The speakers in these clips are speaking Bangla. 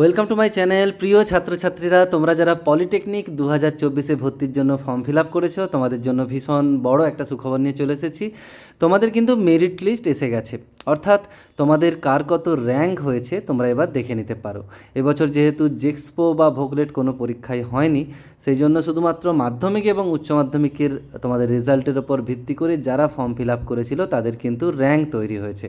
ওয়েলকাম টু মাই চ্যানেল প্রিয় ছাত্রছাত্রীরা, তোমরা যারা পলিটেকনিক দু হাজার চব্বিশে ভর্তির জন্য ফর্ম ফিল আপ করেছ, তোমাদের জন্য ভীষণ বড় একটা সুখবর নিয়ে চলে এসেছি। তোমাদের কিন্তু মেরিট লিস্ট এসে গেছে। অর্থাৎ তোমাদের কার কত র্যাঙ্ক হয়েছে, তোমরা এবার দেখে নিতে পারো। এবছর যেহেতু জেক্সপো বা ভোগলেট কোনো পরীক্ষায় হয়নি সেই জন্য শুধুমাত্র মাধ্যমিক এবং উচ্চ মাধ্যমিকের তোমাদের রেজাল্টের ওপর ভিত্তি করে যারা ফর্ম ফিল আপ করেছিল, তাদের কিন্তু র্যাঙ্ক তৈরি হয়েছে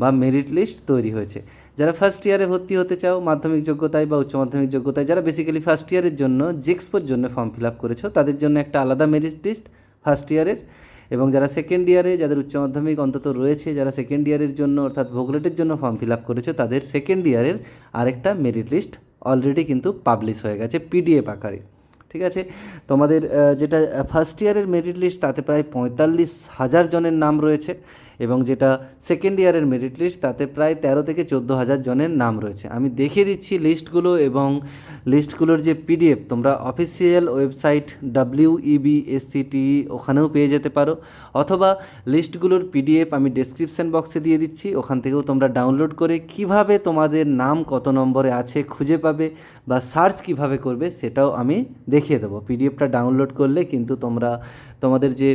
বা মেরিট লিস্ট তৈরি হয়েছে। যারা ফার্স্ট ইয়ারে ভর্তি হতে চাও, মাধ্যমিক যোগ্যতায় বা উচ্চ মাধ্যমিক যোগ্যতায়, যারা বেসিক্যালি ফার্স্ট ইয়ারের জন্য জেক্সপোর জন্য ফর্ম ফিল আপ করেছ, তাদের জন্য একটা আলাদা মেরিট লিস্ট ফার্স্ট ইয়ারের এবং যারা সেকেন্ড ইয়ারে যাদের উচ্চ মাধ্যমিক অন্তত রয়েছে, যারা সেকেন্ড ইয়ারের জন্য, অর্থাৎ ভোগলেটের জন্য ফর্ম ফিল আপ করেছ, তাদের সেকেন্ড ইয়ারের আরেকটা মেরিট লিস্ট অলরেডি কিন্তু পাবলিশ হয়ে গেছে পিডিএফ আকারে। ঠিক আছে? তোমাদের যেটা ফার্স্ট ইয়ারের মেরিট লিস্ট তাতে প্রায় পঁয়তাল্লিশ হাজার জনের নাম রয়েছে। এবং যেটা সেকেন্ড ইয়ারের মেরিট লিস্ট তাতে প্রায় তেরো থেকে চোদ্দ হাজার জনের নাম রয়েছে। আমি দেখিয়ে দিচ্ছি লিস্টগুলো এবং লিস্টগুলোর যে পিডিএফ তোমরা official website W B SCT ওখানেও পেয়ে যেতে পারো। অথবা লিস্টগুলোর পিডিএফ আমি ডেসক্রিপশন বক্সে দিয়ে দিচ্ছি, ওখান থেকেও তোমরা ডাউনলোড করে কীভাবে তোমাদের নাম কত নম্বরে আছে খুঁজে পাবে বা সার্চ কীভাবে করবে, সেটাও আমি দেখিয়ে দেবো। পিডিএফটা ডাউনলোড করলে কিন্তু তোমরা, তোমাদের যে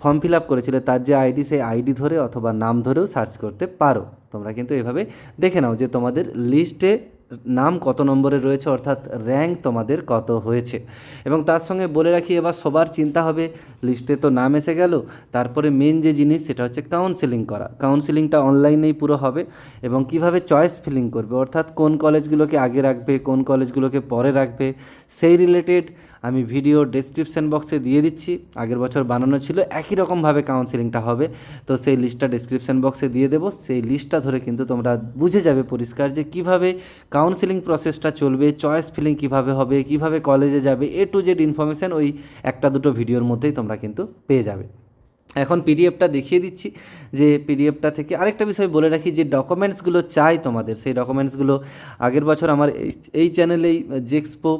ফর্ম ফিল আপ করেছিলে, তার যে আইডি সেই আইডি ধরে অথবা নাম ধরেও সার্চ করতে পারো। তোমরা কিন্তু এভাবে দেখে নাও যে তোমাদের লিস্টে নাম কত নম্বরে রয়েছে, অর্থাৎ র্যাঙ্ক তোমাদের কত হয়েছে। এবং তার সঙ্গে বলে রাখি, এবার সবার চিন্তা হবে লিস্টে তো নাম এসে গেল, তারপরে মেন যে জিনিস সেটা হচ্ছে কাউন্সেলিং করা। কাউন্সেলিংটা অনলাইনেই পুরো হবে, এবং কীভাবে চয়েস ফিলিং করবে, অর্থাৎ কোন কলেজগুলোকে আগে রাখবে, কোন কলেজগুলোকে পরে রাখবে, সেই রিলেটেড আমি ভিডিও ডেসক্রিপশন বক্সে দিয়ে দিচ্ছি। আগের বছর বানানো ছিল, একই রকমভাবে কাউন্সেলিংটা হবে, তো সেই লিস্টটা ডেসক্রিপশন বক্সে দিয়ে দেবো। সেই লিস্টটা ধরে কিন্তু তোমরা বুঝে যাবে পরিষ্কার যে কীভাবে কাউন্সেলিং প্রসেসটা চলবে চয়েস ফিলিং কীভাবে হবে, কীভাবে কলেজে যাবে এ টু জেড ইনফরমেশান ওই একটা দুটো ভিডিওর মধ্যেই তোমরা কিন্তু পেয়ে যাবে। এখন পিডিএফটা দেখিয়ে দিচ্ছি যে পিডিএফটা থেকে আরেকটা বিষয় বলে রাখি যে ডকুমেন্টসগুলো চাই তোমাদের, সেই ডকুমেন্টসগুলো আগের বছর আমার এই- চ্যানেলেই জেক্সপো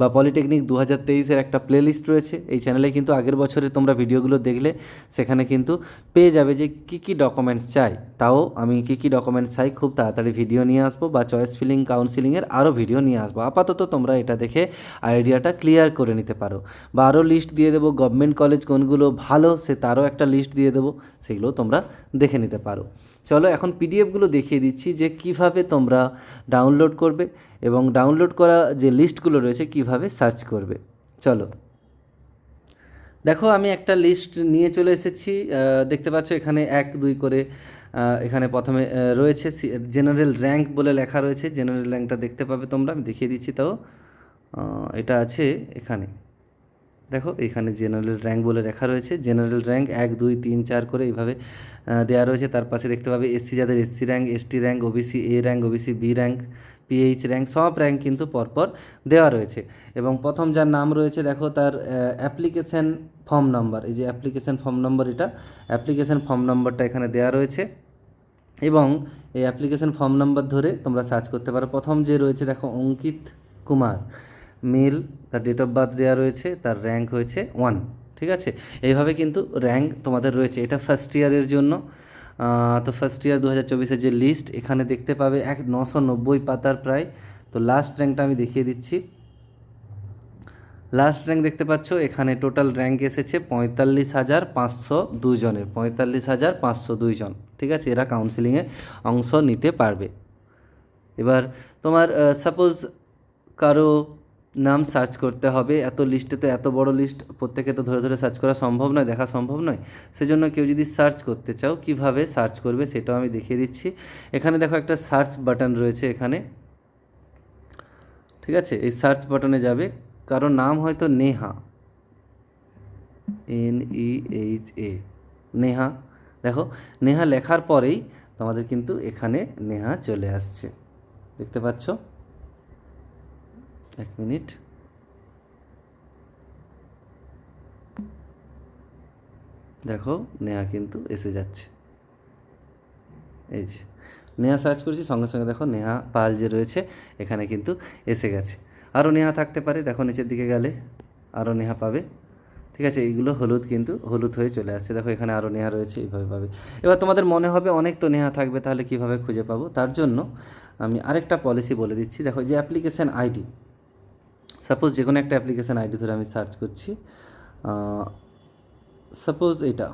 বা পলিটেকনিক দু হাজার তেইশের একটা প্লেলিস্ট রয়েছে। এই চ্যানেলে কিন্তু আগের বছরে তোমরা ভিডিওগুলো দেখলে, সেখানে কিন্তু পেয়ে যাবে যে কী কী ডকুমেন্টস চাই। তাও আমি কী কী ডকুমেন্টস চাই, খুব তাড়াতাড়ি ভিডিও নিয়ে আসব বা চয়েস ফিলিং কাউন্সিলিংয়ের আরও ভিডিও নিয়ে আসব। আপাতত তোমরা এটা দেখে আইডিয়াটা ক্লিয়ার করে নিতে পারো। বা আরও লিস্ট দিয়ে দেবো গভর্নমেন্ট কলেজ কোনগুলো ভালো, সে তারও একটা লিস্ট দিয়ে দেবো, সেগুলো তোমরা দেখে নিতে পারো। চলো এখন পিডিএফগুলো দেখিয়ে দিচ্ছি যে কীভাবে তোমরা ডাউনলোড করবে। এবং ডাউনলোড করা যে লিস্টগুলো রয়েছে কীভাবে সার্চ করবে। চলো। দেখো, আমি একটা লিস্ট নিয়ে চলে এসেছি। দেখতে পাচ্ছ এখানে এক, দুই করে এখানে প্রথমে রয়েছে জেনারেল র্যাঙ্ক বলে লেখা রয়েছে। জেনারেল র্যাঙ্কটা দেখতে পাবে তোমরা। আমি দেখিয়ে দিচ্ছি তাও। এটা আছে এখানে। দেখো, এখানে জেনারেল র্যাঙ্ক বলে লেখা রয়েছে। জেনারেল র্যাঙ্ক এক, দুই, তিন, চার করে এইভাবে দেওয়া রয়েছে। তার পাশে দেখতে পাবে এসসি যাদের SC rank ST rank OBC A rank OBC B rank PH rank সব র্যাঙ্ক কিন্তু পরপর দেওয়া রয়েছে। এবং প্রথম যার নাম রয়েছে, দেখো তার অ্যাপ্লিকেশন ফর্ম নম্বর এই যে অ্যাপ্লিকেশান ফর্ম নম্বর এটা অ্যাপ্লিকেশান ফর্ম নম্বরটা এখানে দেওয়া রয়েছে। এবং এই অ্যাপ্লিকেশন ফর্ম নাম্বার ধরে তোমরা সার্চ করতে পারো। প্রথম যে রয়েছে, দেখো অঙ্কিত কুমার। মেল, তার ডেট অফ বার্থ দেওয়া রয়েছে, তার র্যাঙ্ক হয়েছে ওয়ান ঠিক আছে? এইভাবে কিন্তু র্যাঙ্ক তোমাদের রয়েছে। এটা ফার্স্ট ইয়ারের জন্য। তো ফার্স্ট ইয়ার দু হাজার চব্বিশের যে লিস্ট এখানে দেখতে পাবে এক নশো নব্বই পাতার প্রায়। তো লাস্ট র্যাঙ্কটা আমি দেখিয়ে দিচ্ছি। লাস্ট র্যাঙ্ক দেখতে পাচ্ছ, এখানে টোটাল র্যাঙ্ক এসেছে পঁয়তাল্লিশ হাজার পাঁচশো দুজনের পঁয়তাল্লিশ হাজার পাঁচশো দুইজন ঠিক আছে? এরা কাউন্সিলিংয়ে অংশ নিতে পারবে। এবার তোমার সাপোজ কারও নাম সার্চ করতে হবে। এত লিস্টে তো এত বড় লিস্ট প্রত্যেকে তো ধরে ধরে সার্চ করা সম্ভব নয়, দেখা সম্ভব নয়। সেজন্য কেউ যদি সার্চ করতে চাও, কীভাবে সার্চ করবে সেটাও আমি দেখিয়ে দিচ্ছি। এখানে দেখো একটা সার্চ বাটন রয়েছে এখানে। ঠিক আছে? এই সার্চ বাটনে যাবে। কারও নাম হয়তো Neha. N E H A Neha. দেখো, নেহা লেখার পরেই তোমাদের কিন্তু এখানে নেহা চলে আসছে। দেখতে পাচ্ছ? এক মিনিট। দেখো নেহা কিন্তু এসে যাচ্ছে। এই যে নেহা সার্চ করেছি, সঙ্গে সঙ্গে দেখো নেহা পাল যে রয়েছে, এখানে কিন্তু এসে গেছে। আরও নেহা থাকতে পারে, দেখো নিচের দিকে গেলে আরও নেহা পাবে। ঠিক আছে, এইগুলো হলুদ কিন্তু হলুদ হয়ে চলে আসছে। দেখো, এখানে আরও নেহা রয়েছে, এইভাবে পাবে। এবার তোমাদের মনে হবে অনেক তো নেহা থাকবে, তাহলে কীভাবে খুঁজে পাবো? তার জন্য আমি আরেকটা পলিসি বলে দিচ্ছি। দেখো, যে অ্যাপ্লিকেশান আইডি সাপোজ যে কোনো একটা অ্যাপ্লিকেশান আইডি ধরে আমি সার্চ করছি সাপোজ এটা।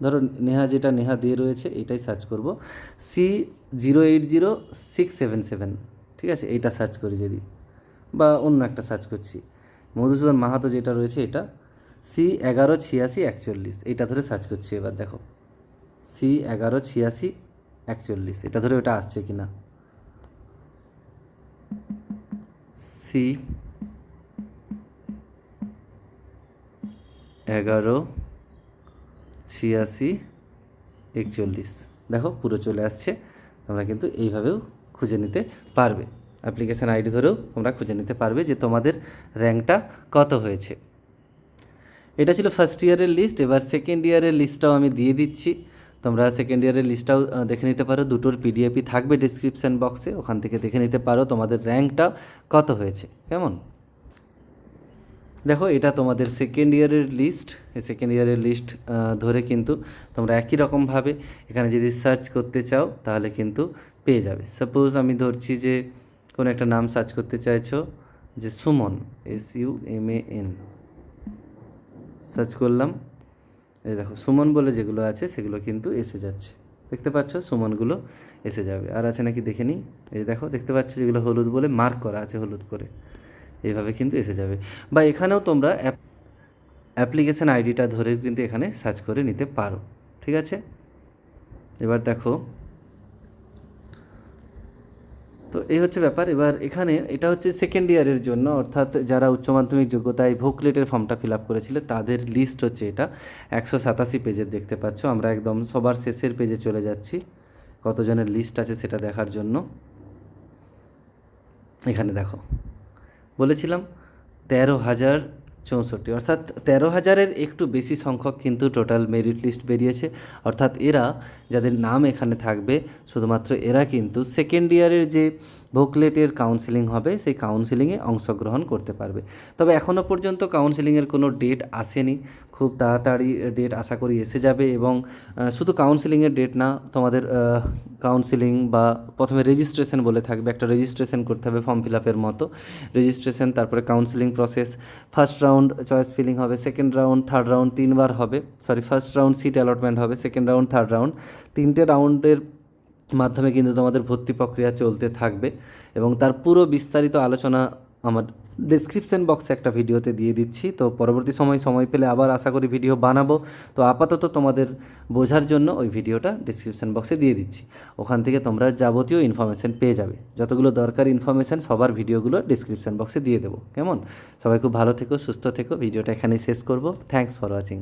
ধরো নেহা যেটা নেহা দিয়ে রয়েছে, এটাই সার্চ করব। C zero eight zero six seven seven ঠিক আছে? এইটা সার্চ করি যদি। বা অন্য একটা সার্চ করছি। মধুসূদন মাহাতো যেটা রয়েছে, এটা সি এগারো ছিয়াশি একচল্লিশ এইটা ধরে সার্চ করছি এবার, দেখো। সি এগারো ছিয়াশি একচল্লিশ, এটা ধরে ওটা আসছে কি না সি এগারো, ছিয়াশি, একচল্লিশ। দেখো, পুরো চলে আসছে। তোমরা কিন্তু এইভাবেও খুঁজে নিতে পারবে। অ্যাপ্লিকেশান আইডি ধরেও তোমরা খুঁজে নিতে পারবে যে তোমাদের র্যাঙ্কটা কত হয়েছে। এটা ছিল ফার্স্ট ইয়ারের লিস্ট এবার সেকেন্ড ইয়ারের লিস্টটাও আমি দিয়ে দিচ্ছি। তোমরা সেকেন্ড ইয়ারের লিস্টটাও দেখে নিতে পারো। দুটোর পিডিএফই থাকবে ডিসক্রিপশান বক্সে ওখান থেকে দেখে নিতে পারো তোমাদের র্যাঙ্কটা কত হয়েছে। কেমন? দেখো, এটা তোমাদের সেকেন্ড ইয়ারের লিস্ট এই সেকেন্ড ইয়ারের লিস্ট ধরে কিন্তু তোমরা একই রকমভাবে এখানে যদি সার্চ করতে চাও, তাহলে কিন্তু পেয়ে যাবে। সাপোজ আমি ধরছি যে কোনো একটা নাম সার্চ করতে চাইছো, যে Suman S U M A N search করলাম। এই দেখো, সুমন বলে যেগুলো আছে সেগুলো কিন্তু এসে যাচ্ছে। দেখতে পাচ্ছ? সুমনগুলো এসে যাবে। আর আছে নাকি দেখে নিই? এই দেখো, দেখতে পাচ্ছ যেগুলো হলুদ বলে? মার্ক করা আছে হলুদ করে। এইভাবে কিন্তু এসে যাবে। বা এখানেও তোমরা অ্যাপ অ্যাপ্লিকেশান আইডিটা ধরে কিন্তু এখানে সার্চ করে নিতে পারো। ঠিক আছে? এবার দেখো তো এই হচ্ছে ব্যাপার। এবার এখানে এটা হচ্ছে সেকেন্ড ইয়ারের জন্য, অর্থাৎ যারা উচ্চ মাধ্যমিক যোগ্যতায় ভোকলেটের ফর্মটা ফিল আপ করেছিল, তাদের লিস্ট হচ্ছে এটা। একশো সাতাশি পেজের দেখতে পাচ্ছ। আমরা একদম সবার শেষের পেজে চলে যাচ্ছি। কতজনের লিস্ট আছে সেটা দেখার জন্য। এখানে দেখো। বলেছিলাম তেরো হাজার চৌষট্টি। অর্থাৎ তেরো হাজারের একটু বেশি সংখ্যক কিন্তু টোটাল মেরিট লিস্ট বেরিয়েছে। অর্থাৎ এরা, যাদের নাম এখানে থাকবে, শুধুমাত্র এরা কিন্তু সেকেন্ড ইয়ারের যে ভোকলেটের কাউন্সিলিং হবে, সেই কাউন্সিলিংয়ে অংশগ্রহণ করতে পারবে। তবে এখনও পর্যন্ত কাউন্সিলিংয়ের কোনো ডেট আসেনি। খুব তাড়াতাড়ি ডেট আশা করি এসে যাবে এবং শুধু কাউন্সিলিংয়ের ডেট না, তোমাদের কাউন্সিলিং বা প্রথমে রেজিস্ট্রেশন বলে থাকবে, একটা রেজিস্ট্রেশন করতে হবে ফর্ম ফিল আপের মতো। রেজিস্ট্রেশন তারপরে counselling process first round choice filling হবে সেকেন্ড রাউন্ড থার্ড রাউন্ড তিনবার হবে sorry first round seat allotment হবে সেকেন্ড রাউন্ড থার্ড রাউন্ড তিনটে রাউন্ডের মাধ্যমে কিন্তু তোমাদের ভর্তি প্রক্রিয়া চলতে থাকবে এবং তার পুরো বিস্তারিত আলোচনা আমার ডিসক্রিপশন বক্সে একটা ভিডিওতে দিয়ে দিচ্ছি। তো পরবর্তী সময় সময় পেলে আবার আশা করি ভিডিও বানাবো। তো আপাতত তোমাদের বোঝার জন্য ওই ভিডিওটা ডিসক্রিপশন বক্সে দিয়ে দিচ্ছি। ওখান থেকে তোমরা যাবতীয় ইনফরমেশান পেয়ে যাবে। যতগুলো দরকার ইনফরমেশান সবার ভিডিওগুলো ডিসক্রিপশন বক্সে দিয়ে দেবো। কেমন? সবাই খুব ভালো থেকো, সুস্থ থেকো। ভিডিওটা এখানেই শেষ করব। Thanks for watching